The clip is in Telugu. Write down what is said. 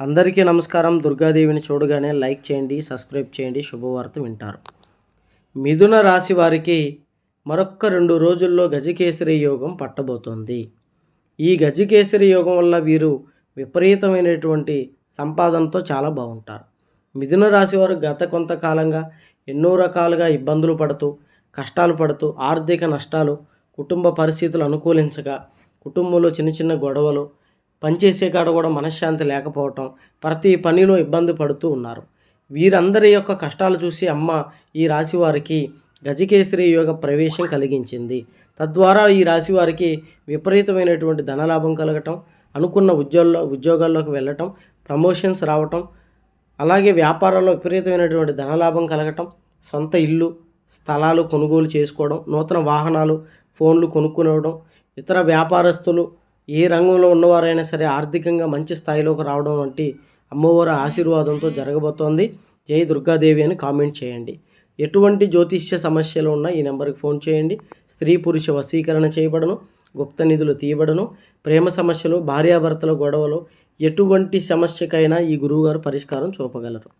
అందరికీ నమస్కారం. దుర్గాదేవిని చూడగానే లైక్ చేయండి సబ్స్క్రైబ్ చేయండి. శుభవార్త వింటారు. మిథున రాశి వారికి మరొక్క రెండు రోజుల్లో గజకేసరి యోగం పట్టబోతోంది. ఈ గజకేసరి యోగం వల్ల వీరు విపరీతమైనటువంటి సంపాదనతో చాలా బాగుంటారు. మిథున రాశి వారు గత కొంతకాలంగా ఎన్నో రకాలుగా ఇబ్బందులు పడుతూ కష్టాలు పడుతూ ఆర్థిక నష్టాలు కుటుంబ పరిస్థితులు అనుకూలించగా కుటుంబంలో చిన్న చిన్న గొడవలు పనిచేసే కాడ కూడా మనశ్శాంతి లేకపోవటం ప్రతి పనిలో ఇబ్బంది పడుతూ ఉన్నారు. వీరందరి యొక్క కష్టాలు చూసి అమ్మ ఈ రాశి వారికి గజకేసరి యోగ ప్రవేశం కలిగించింది. తద్వారా ఈ రాశి వారికి విపరీతమైనటువంటి ధనలాభం కలగటం అనుకున్న ఉద్యోగంలో ఉద్యోగాల్లోకి వెళ్ళటం ప్రమోషన్స్ రావటం అలాగే వ్యాపారాల్లో విపరీతమైనటువంటి ధనలాభం కలగటం సొంత ఇల్లు స్థలాలు కొనుగోలు చేసుకోవడం నూతన వాహనాలు ఫోన్లు కొనుక్కునవడం ఇతర వ్యాపారస్తులు ఏ రంగంలో ఉన్నవారైనా సరే ఆర్థికంగా మంచి స్థాయిలోకి రావడం వంటి అమ్మవారి ఆశీర్వాదంతో జరగబోతోంది. జై దుర్గాదేవి అని కామెంట్ చేయండి. ఎటువంటి జ్యోతిష్య సమస్యలు ఉన్నా ఈ నెంబర్కి ఫోన్ చేయండి. స్త్రీ పురుష వశీకరణ చేయబడను గుప్త నిధులు తీయబడను. ప్రేమ సమస్యలు భార్యాభర్తల గొడవలు ఎటువంటి సమస్యకైనా ఈ గురువుగారు పరిష్కారం చూపగలరు.